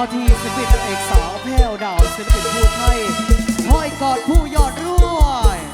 อทีศิลปินเอกสาวแพ้วดาวศิลปินผู้ไทยห้อยกอดผู้ยอดร่วย